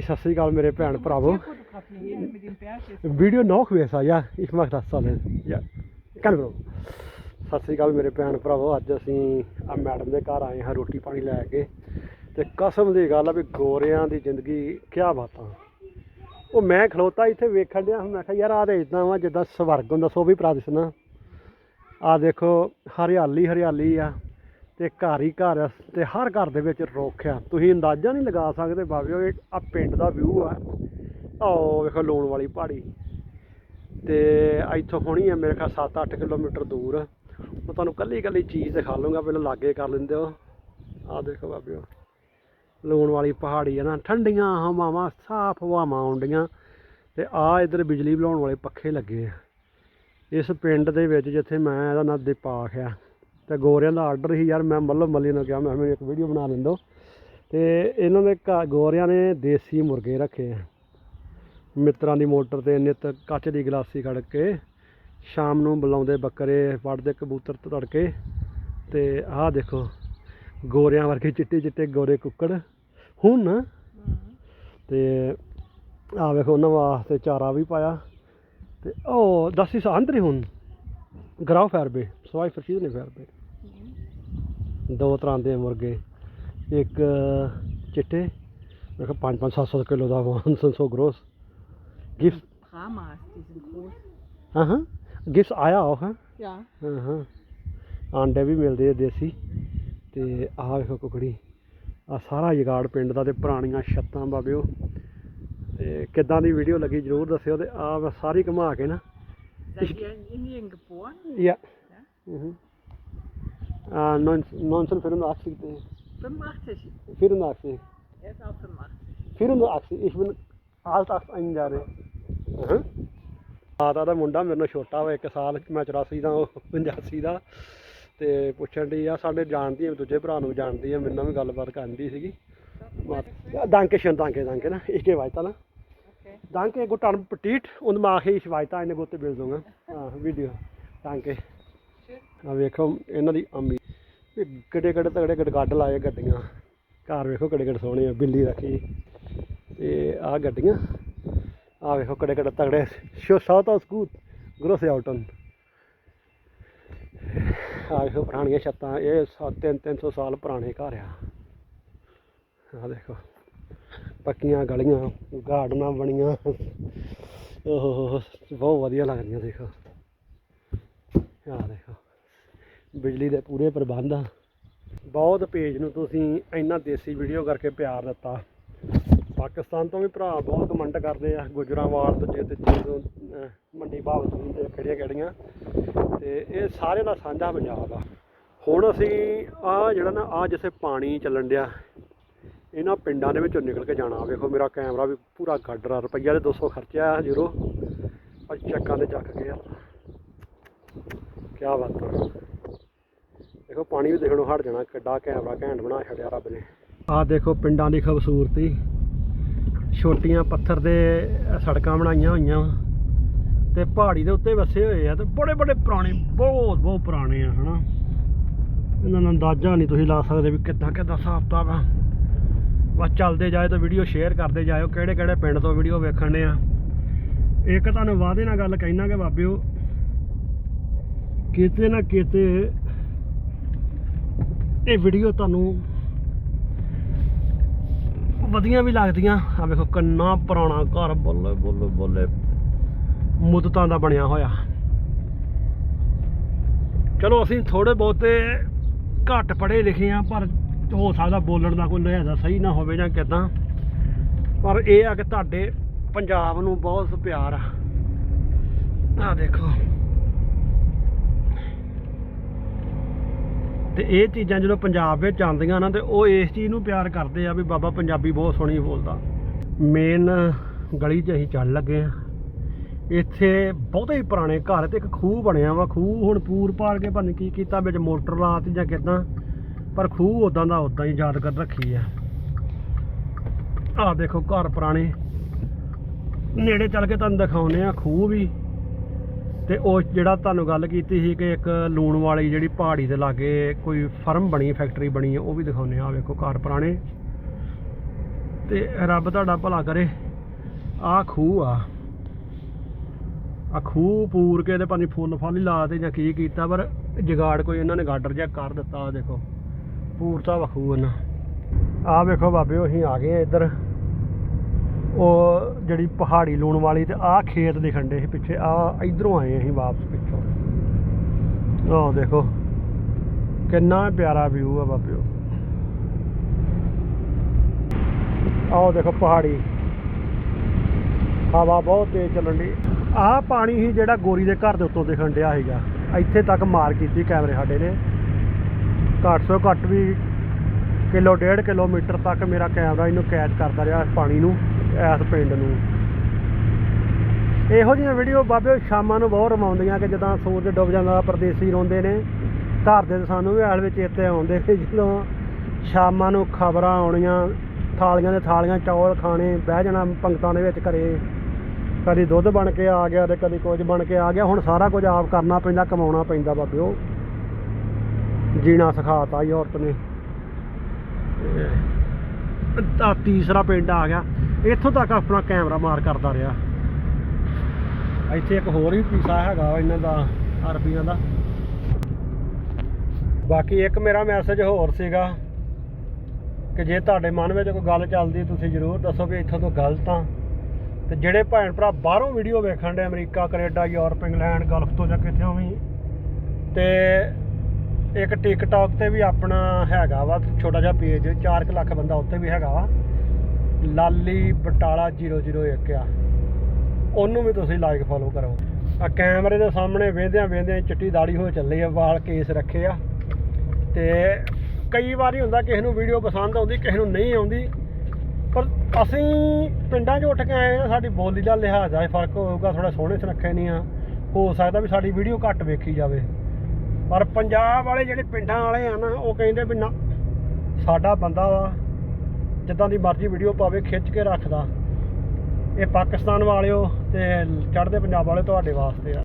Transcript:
ਸਤਿ ਸ਼੍ਰੀ ਅਕਾਲ ਮੇਰੇ ਭੈਣ ਭਰਾਵੋ. Video noch besser ja ich mach das alles ja kann bro ਸਤਿ ਸ਼੍ਰੀ ਅਕਾਲ ਮੇਰੇ ਭੈਣ ਭਰਾਵੋ ਅੱਜ ਅਸੀਂ ਆ ਮੈਡਮ ਦੇ ਘਰ ਆਏ ਹਾਂ ਰੋਟੀ ਪਾਣੀ ਲੈ ਕੇ। ਤੇ ਕਸਮ ਦੀ ਗੱਲ ਆ ਵੀ ਗੋਰਿਆਂ ਦੀ ਜ਼ਿੰਦਗੀ ਕਿਆ ਬਾਤਾਂ ਉਹ ਮੈਂ ਖਲੋਤਾ ਇੱਥੇ ਵੇਖਣ ਡਿਆ ਮੈਂ ਕਿਹਾ ਯਾਰ ਆ ਤੇ ਇਦਾਂ ਵਾ ਜਿੱਦਾਂ ਸਵਰਗ ਹੁੰਦਾ ਸੋ ਵੀ ਪ੍ਰਾਦਿਸ਼ ਨਾ ਆ ਦੇਖੋ ਹਰਿਆਲੀ ਹਰਿਆਲੀ ਆ। ਤੇ ਘਰ ਹੀ ਘਰ ਆ ਤੇ ਹਰ ਘਰ ਦੇ ਵਿੱਚ ਰੁੱਖ ਆ। ਤੁਸੀਂ ਅੰਦਾਜ਼ਾ ਨਹੀਂ ਲਗਾ ਸਕਦੇ ਬਾਬਿਓ, ਇਹ ਆ ਪਿੰਡ ਦਾ ਵਿਊ ਆ। ਆਹ ਵੇਖੋ ਲੂਣ ਵਾਲੀ ਪਹਾੜੀ। ਤੇ ਇੱਥੋਂ ਹੋਣੀ ਆ, ਮੇਰੇ ਖਿਆਲ 7-8 ਕਿਲੋਮੀਟਰ ਦੂਰ। ਮੈਂ ਤੁਹਾਨੂੰ ਕੱਲੀ ਕੱਲੀ ਚੀਜ਼ ਦਿਖਾ ਲੂੰਗਾ ਪਹਿਲਾਂ ਲਾਗੇ ਕਰ ਲੈਂਦੇ ਹੋ। ਆਹ ਦੇਖੋ ਬਾਬਿਓ, ਲੂਣ ਵਾਲੀ ਪਹਾੜੀ ਆ ਨਾ। ਠੰਡੀਆਂ ਹਵਾਵਾਂ, ਸਾਫ਼ ਹਵਾਵਾਂ ਆਉਂਦੀਆਂ। ਤੇ ਆ ਇਧਰ ਬਿਜਲੀ ਬਣਾਉਣ ਵਾਲੇ ਪੱਖੇ ਲੱਗੇ ਆ। ਇਸ ਪਿੰਡ ਦੇ ਵਿੱਚ ਜਿੱਥੇ ਮੈਂ ਇਹਦਾ ਨਾਂ ਦੀਪਾਕ ਆ ਤੇ ਗੋਰਿਆਂ ਦਾ ਆਰਡਰ ਹੀ ਯਾਰ ਮੈਂ ਮੱਲੋ ਮੱਲੀ ਨੂੰ ਕਿਹਾ, ਮੈਂ ਮੈਨੂੰ ਇੱਕ ਵੀਡੀਓ ਬਣਾ ਲੈਂਦੋ ਤੇ ਇਹਨਾਂ ਦੇ ਘਰ ਗੋਰਿਆਂ ਨੇ ਦੇਸੀ ਮੁਰਗੇ ਰੱਖੇ ਆ। ਮਿੱਤਰਾਂ ਦੀ ਮੋਟਰ ਤੇ ਨਿੱਤ ਕੱਚ ਦੀ ਗਲਾਸੀ ਖੜ ਕੇ, ਸ਼ਾਮ ਨੂੰ ਬੁਲਾਉਂਦੇ ਬੱਕਰੇ ਵੜਦੇ ਕਬੂਤਰ ਤੜਕੇ। ਤੇ ਆਹ ਦੇਖੋ, ਗੋਰਿਆਂ ਵਰਗੇ ਚਿੱਟੇ ਚਿੱਟੇ ਗੋਰੇ ਕੁੱਕੜ। ਹੁਣ ਨਾ, ਤੇ ਆ ਵੇਖੋ, ਉਹਨਾਂ ਵਾਸਤੇ ਚਾਰਾ ਵੀ ਪਾਇਆ। ਤੇ ਉਹ das ist andere Hund Graufärbe zwei verschiedene Färbe ਦੋ ਤਰ੍ਹਾਂ ਦੇ ਮੁਰਗੇ। ਇੱਕ ਚਿੱਟੇ ਮੈਂ ਕਿਹਾ 5 5 700 ਕਿਲੋ ਦਾ ਵਾਹਨ ਸਨ ਸੋ ਗਰੋਸ ਗਿਫਟ Brahmas, die sind groß. ਹਾਂ ਹਾਂ। ਗਿਫਟ ਆਇਆ ਉਹ ਹਾਂ। Ja. ਹਾਂ ਹਾਂ। ਆਂਡੇ ਵੀ ਮਿਲਦੇ ਆ ਦੇਸੀ। ਤੇ ਆਹ ਵੇਖੋ ਕੁਕੜੀ। ਆ ਸਾਰਾ ਜਗਾੜ ਪਿੰਡ ਦਾ ਤੇ ਪੁਰਾਣੀਆਂ ਛੱਤਾਂ ਬਾਬਿਓ ਤੇ ਕਿੱਦਾਂ ਦੀ ਵੀਡੀਓ ਲੱਗੀ ਜਰੂਰ ਦੱਸਿਓ ਤੇ ਆ ਮੈਂ ਸਾਰੀ ਘੁਮਾ ਕੇ ਨਾ। Seid ihr in Indien geboren? Ja. Mhm. Äh, 1985. te- 85. 84. Er ist auch 85. 84. Ich bin alt 8 Jahre. Mhm. ਮਾਤਾ ਦਾ ਮੁੰਡਾ ਮੇਰੇ ਨਾਲ ਛੋਟਾ ਵਾ ਇੱਕ ਸਾਲ ਮੈਂ 84 ਦਾ ਉਹ 85 ਦਾ ਤੇ ਪੁੱਛਣ ਦੀ ਆ ਸਾਡੇ ਜਾਣਦੀ ਆ ਦੂਜੇ ਭਰਾ ਨੂੰ ਜਾਣਦੀ ਆ ਮੇਰੇ ਨਾਲ ਵੀ ਗੱਲਬਾਤ ਸੀਗੀ Danke schön, danke, danke. Ne? Ich gehe weiter. Ne? Okay. Danke, gut an Appetit und mache ich weiter eine gute Bildung. Ah, Video. Danke. ਆ ਵੇਖੋ, ਇਹਨਾਂ ਦੀ ਅਮੀ। ਕਿੱਡੇ ਕਿੱਡੇ ਤਗੜੇ ਗੜਗੱਡ ਲਾਏ ਗੱਡੀਆਂ। ਘਰ ਵੇਖੋ ਕਿੱਡੇ ਕਿੱਡੇ ਸੋਹਣੇ ਆ, ਬਿੱਲੀ ਰੱਖੀ। ਤੇ ਆ ਗੱਡੀਆਂ। ਆ ਵੇਖੋ ਕਿੱਡੇ ਕਿੱਡੇ ਤਗੜੇ ਸ਼ੋ ਸਾਊਥ ਆਫ ਸਕੂਟ ਗਰੋਸ ਆਊਟਨ ਆ ਵੇਖੋ ਪੁਰਾਣੀਆਂ ਛੱਤਾਂ, ਇਹ 3 300 ਸਾਲ ਪੁਰਾਣੇ ਘਰ ਆ। ਆ ਦੇਖੋ ਪੱਕੀਆਂ ਗਲੀਆਂ, ਗਾਰਡਨਾਂ ਬਣੀਆਂ। ਓਹ ਬਹੁਤ ਵਧੀਆ ਲੱਗਦੀਆਂ, ਦੇਖੋ। ਆ ਦੇਖੋ ਬਿਜਲੀ ਦੇ ਪੂਰੇ ਪ੍ਰਬੰਧ ਆ। ਬਹੁਤ ਪੇਜ ਨੂੰ ਤੁਸੀਂ ਇੰਨਾ ਦੇਸੀ ਵੀਡੀਓ ਕਰਕੇ ਪਿਆਰ ਦਿੱਤਾ। ਪਾਕਿਸਤਾਨ ਤੋਂ ਵੀ ਭਰਾ ਬਹੁਤ ਕਮੈਂਟ ਕਰਦੇ ਆ। ਗੁਜਰਾਵਾਲ ਤੋਂ ਜੇ ਤੇ ਤੋਂ ਮੰਡੀ ਭਾਵ ਤੇ ਕਿਹੜੀਆਂ ਕਿਹੜੀਆਂ। ਤੇ ਇਹ ਸਾਰੇ ਦਾ ਸਾਂਝਾ ਪੰਜਾਬ ਆ। ਹੁਣ ਅਸੀਂ ਆ ਜਿਹੜਾ ਨਾ, ਆ ਜਿੱਥੇ ਪਾਣੀ ਚੱਲਣ ਡਿਆ, ਇਹਨਾਂ ਪਿੰਡਾਂ ਦੇ ਵਿੱਚੋਂ ਨਿਕਲ ਕੇ ਜਾਣਾ। ਵੇਖੋ ਮੇਰਾ ਕੈਮਰਾ ਵੀ ਪੂਰਾ ਗੱਡਰਾ, ਰੁਪਈਆ ਦੇ 200 ਖਰਚਿਆ ਜ਼ੀਰੋ ਪਰ ਚੱਕਾਂ ਦੇ ਚੱਕ ਗਏ ਆ। ਕੀ ਬਾਤ ਹੈ ਦੇਖੋ, ਪਾਣੀ ਵੀ ਦੇਖਣੋਂ ਹਟ ਜਾਣਾ, ਕਿੱਡਾ ਕੈਮਰਾ ਘੈਂਟ ਬਣਾ ਛੱਡਿਆ ਰੱਬ ਨੇ। ਆਹ ਦੇਖੋ, ਪਿੰਡਾਂ ਦੀ ਖੂਬਸੂਰਤੀ। ਛੋਟੀਆਂ ਪੱਥਰ ਦੇ ਸੜਕਾਂ ਬਣਾਈਆਂ ਹੋਈਆਂ। ਤੇ ਪਹਾੜੀ ਦੇ ਉੱਤੇ ਵਸੇ ਹੋਏ ਆ, ਤੇ ਬੜੇ ਬੜੇ ਪੁਰਾਣੇ, ਬਹੁਤ ਬਹੁਤ ਪੁਰਾਣੇ ਆ, ਹਨਾ। ਇਹਨਾਂ ਦਾ ਅੰਦਾਜ਼ਾ ਨਹੀਂ ਤੁਸੀਂ ਲਾ ਸਕਦੇ ਵੀ ਕਿੱਦਾਂ ਕਿੱਦਾਂ ਹਿਸਾਬ ਕਿਤਾਬ ਆ। ਬਸ ਚੱਲਦੇ ਜਾਏ ਤਾਂ ਵੀਡੀਓ ਸ਼ੇਅਰ ਕਰਦੇ ਜਾਇਓ, ਕਿਹੜੇ ਕਿਹੜੇ ਪਿੰਡ ਤੋਂ ਵੀਡੀਓ ਵੇਖਣ ਆ। ਇੱਕ ਤੁਹਾਨੂੰ ਵਾਅਦੇ ਨਾਲ ਗੱਲ ਕਹਿਣਾ ਕਿ ਬਾਬਿਓ, ਕਿਤੇ ਨਾ ਕਿਤੇ ਇਹ ਵੀਡੀਓ ਤੁਹਾਨੂੰ ਵਧੀਆ ਵੀ ਲੱਗਦੀਆਂ। ਆ ਵੇਖੋ ਕਿੰਨਾ ਪੁਰਾਣਾ ਘਰ ਬੱਲੇ ਬੱਲੇ ਬੱਲੇ ਮੁੱਦਤਾਂ ਦਾ ਬਣਿਆ ਹੋਇਆ। ਚਲੋ ਅਸੀਂ ਥੋੜੇ ਬਹੁਤੇ ਘੱਟ ਪੜ੍ਹੇ ਲਿਖੇ ਆ ਪਰ ਹੋ ਸਕਦਾ ਬੋਲਣ ਦਾ ਕੋਈ ਲਿਹਾਜ਼ਾ ਸਹੀ ਨਾ ਹੋਵੇ ਜਾਂ ਕਿਦਾਂ। ਪਰ ਇਹ ਆ ਕਿ ਤੁਹਾਡੇ ਪੰਜਾਬ ਨੂੰ ਬਹੁਤ ਪਿਆਰ ਆ। ਆ ਦੇਖੋ। ਤੇ ਇਹ ਚੀਜ਼ਾਂ ਜਦੋਂ ਪੰਜਾਬ ਵਿੱਚ ਆਉਂਦੀਆਂ ਨਾ ਤੇ ਉਹ ਇਸ ਚੀਜ਼ ਨੂੰ ਪਿਆਰ ਕਰਦੇ ਆ ਵੀ ਬਾਬਾ ਪੰਜਾਬੀ ਬਹੁਤ ਸੋਹਣੀ ਬੋਲਦਾ। ਮੇਨ ਗਲੀ 'ਚ ਅਸੀਂ ਚੱਲ ਲੱਗੇ ਆ। ਇੱਥੇ ਬਹੁਤੇ ਹੀ ਪੁਰਾਣੇ ਘਰ ਤੇ ਇੱਕ ਖੂਹ ਬਣਿਆ ਵਾ। ਖੂਹ ਹੁਣ ਪੂਰ ਪਾਰ ਕੇ ਪਤਾ ਕੀ ਕੀਤਾ, ਵਿੱਚ ਮੋਟਰ ਲਾਤੀ ਜਾਂ ਕਿਦਾਂ। ਪਰ ਖੂਹ ਉਦਾਂ ਦਾ ਉਦਾਂ ਹੀ ਯਾਦਗਾਰ ਰੱਖੀ ਆ। ਆਹ ਦੇਖੋ ਘਰ ਪੁਰਾਣੇ। ਨੇੜੇ ਚੱਲ ਕੇ ਤੁਹਾਨੂੰ ਦਿਖਾਉਨੇ ਆ, ਖੂਹ ਵੀ। ਤੇ ਉਹ ਜਿਹੜਾ ਤੁਹਾਨੂੰ ਗੱਲ ਕੀਤੀ ਸੀ ਕਿ ਇੱਕ ਲੂਣ ਵਾਲੀ ਜਿਹੜੀ ਪਹਾੜੀ ਦੇ ਲਾਗੇ ਕੋਈ ਫਰਮ ਬਣੀ ਫੈਕਟਰੀ ਬਣੀ ਹੈ ਉਹ ਵੀ ਦਿਖਾਉਨੇ ਆ ਆਹ ਵੇਖੋ ਘਰ ਪੁਰਾਣੇ। ਤੇ ਰੱਬ ਤੁਹਾਡਾ ਭਲਾ ਕਰੇ। ਆ ਖੂਹ ਆ। ਆ ਖੂਹ ਪੂਰ ਕੇ ਤੇ ਪਾਣੀ ਫੁੱਲ ਫਲ ਹੀ ਲਾ ਜਾਂ ਕੀ ਕੀਤਾ, ਪਰ ਜਗਾੜ ਕੋਈ ਇਹਨਾਂ ਨੇ ਗਾਡਰ ਜਿਹਾ ਕਰ ਦਿੱਤਾ, ਆਹ ਦੇਖੋ। ਪੂਰਤਾ ਵਖੂ ਇਹਨਾਂ। ਆ ਵੇਖੋ ਬਾਬੇ, ਅਸੀਂ ਆ ਗਏ ਆ ਇੱਧਰ। ਉਹ ਜਿਹੜੀ ਪਹਾੜੀ ਲੂਣ ਵਾਲੀ ਤੇ ਆਹ ਖੇਤ ਦਿਖਣ ਦੇ ਸੀ ਪਿੱਛੇ ਆ ਇਧਰੋਂ ਆਏ ਅਸੀਂ ਵਾਪਸ ਪਿੱਛੋਂ। ਆਹ ਦੇਖੋ, ਕਿੰਨਾ ਪਿਆਰਾ ਵਿਊ ਆ ਬਾਬਿਓ। ਆਹ ਦੇਖੋ ਪਹਾੜੀ। ਹਵਾ ਬਹੁਤ ਤੇਜ਼ ਚੱਲਣ ਦੀ ਆਹ ਪਾਣੀ ਹੀ ਜਿਹੜਾ ਗੋਰੀ ਦੇ ਘਰ ਦੇ ਉੱਤੋਂ ਦਿਖਣ ਡਿਆ ਸੀਗਾ। ਇੱਥੇ ਤੱਕ ਮਾਰ ਕੀਤੀ ਕੈਮਰੇ ਸਾਡੇ ਨੇ। ਘੱਟ ਤੋਂ ਘੱਟ ਵੀ ਕਿਲੋ, ਡੇਢ ਕਿਲੋਮੀਟਰ ਤੱਕ ਮੇਰਾ ਕੈਮਰਾ ਇਹਨੂੰ ਕੈਚ ਕਰਦਾ ਰਿਹਾ ਪਾਣੀ ਨੂੰ। ਇਸ ਪਿੰਡ ਨੂੰ। ਇਹੋ ਜਿਹੀਆਂ ਵੀਡੀਓ ਬਾਬੇ ਸ਼ਾਮਾਂ ਨੂੰ ਬਹੁਤ ਰਮਾਉਂਦੀਆਂ ਕਿ ਜਦੋਂ ਸੂਰਜ ਡੁੱਬ ਜਾਂਦਾ, ਪਰਦੇਸੀ ਰੋਂਦੇ ਨੇ। ਘਰ ਦੇ ਸਾਨੂੰ ਵੀ ਹਾਲ ਵਿੱਚ ਚੇਤੇ ਆਉਂਦੇ ਕਿ ਜਦੋਂ ਸ਼ਾਮਾਂ ਨੂੰ ਖਬਰਾਂ ਆਉਣੀਆਂ, ਥਾਲੀਆਂ ਦੇ ਥਾਲੀਆਂ, ਚੌਲ ਖਾਣੇ, ਬਹਿ ਜਾਣਾ ਪੰਗਤਾਂ ਦੇ ਵਿੱਚ ਘਰੇ। ਕਦੀ ਦੁੱਧ ਬਣ ਕੇ ਆ ਗਿਆ ਤੇ ਕਦੀ ਕੁਝ ਬਣ ਕੇ ਆ ਗਿਆ। ਹੁਣ ਸਾਰਾ ਕੁਝ ਆਪ ਕਰਨਾ ਪੈਂਦਾ, ਕਮਾਉਣਾ ਪੈਂਦਾ ਬਾਬਿਓ। ਜੀਣਾ ਸਿਖਾਤਾ ਹੀ ਔਰਤ ਨੇ। ਤਾਂ ਤੀਸਰਾ ਪਿੰਡ ਆ ਗਿਆ। ਇੱਥੋਂ ਤੱਕ ਆਪਣਾ ਕੈਮਰਾ ਮਾਰ ਕਰਦਾ ਰਿਹਾ। ਇੱਥੇ ਇੱਕ ਹੋਰ ਵੀ ਪੀਸਾ ਹੈਗਾ ਵਾ ਇਹਨਾਂ ਦਾ ਆਰਪੀਆਂ ਦਾ। ਬਾਕੀ ਇੱਕ ਮੇਰਾ ਮੈਸੇਜ ਹੋਰ ਸੀਗਾ ਕਿ ਜੇ ਤੁਹਾਡੇ ਮਨ ਵਿੱਚ ਕੋਈ ਗੱਲ ਚੱਲਦੀ, ਤੁਸੀਂ ਜ਼ਰੂਰ ਦੱਸੋ ਵੀ ਇੱਥੋਂ ਤੋਂ ਗਲਤ ਆ। ਤੇ ਜਿਹੜੇ ਭੈਣ ਭਰਾ ਬਾਹਰੋਂ ਵੀਡੀਓ ਵੇਖਣ ਦੇ America, Canada, Europe, England, Gulf ਤੋਂ ਜਾਂ ਕਿਥੋਂ ਵੀ। ਤੇ ਇੱਕ ਟਿਕਟੌਕ ਤੇ ਵੀ ਆਪਣਾ ਹੈਗਾ ਵਾ, ਛੋਟਾ ਜਿਹਾ ਪੇਜ 4 ਲੱਖ ਬੰਦਾ ਉੱਤੇ ਵੀ ਹੈਗਾ ਵਾ। ਲਾਲੀ ਬਟਾਲਾ 001 ਆ। ਉਹਨੂੰ ਵੀ ਤੁਸੀਂ ਲਾਈਕ ਫੋਲੋ ਕਰੋ। ਆ ਕੈਮਰੇ ਦੇ ਸਾਹਮਣੇ ਵੇਂਦਿਆਂ ਵੇਂਦਿਆਂ ਚਿੱਟੀ ਦਾੜੀ ਹੋ ਚੱਲੀ ਆ, ਵਾਲ ਕੇਸ ਰੱਖੇ ਆ। ਤੇ ਕਈ ਵਾਰੀ ਹੁੰਦਾ ਕਿਸੇ ਨੂੰ ਵੀਡੀਓ ਪਸੰਦ ਆਉਂਦੀ, ਕਿਸੇ ਨੂੰ ਨਹੀਂ ਆਉਂਦੀ। ਪਰ ਅਸੀਂ ਪਿੰਡਾਂ 'ਚ ਉੱਠ ਕੇ ਆਏ ਆ, ਸਾਡੀ ਬੋਲੀ ਦਾ ਲਿਹਾਜ਼ ਆ ਫ਼ਰਕ ਹੋਊਗਾ ਥੋੜਾ ਸੋਹਣੇ ਸੁਨੱਖੇ ਨਹੀਂ ਆ। ਹੋ ਸਕਦਾ ਵੀ ਸਾਡੀ ਵੀਡੀਓ ਘੱਟ ਵੇਖੀ ਜਾਵੇ। ਪਰ ਪੰਜਾਬ ਵਾਲੇ ਜਿਹੜੇ ਪਿੰਡਾਂ ਵਾਲੇ ਆ ਨਾ, ਉਹ ਕਹਿੰਦੇ ਵੀ ਨਾ, ਸਾਡਾ ਬੰਦਾ ਵਾ ਜਿੱਦਾਂ ਦੀ ਮਰਜ਼ੀ ਵੀਡੀਓ ਪਾਵੇ, ਖਿੱਚ ਕੇ ਰੱਖਦਾ। ਇਹ ਪਾਕਿਸਤਾਨ ਵਾਲਿਓ ਤੇ ਚੜ੍ਹਦੇ ਪੰਜਾਬ ਵਾਲੇ ਤੁਹਾਡੇ ਵਾਸਤੇ ਆ।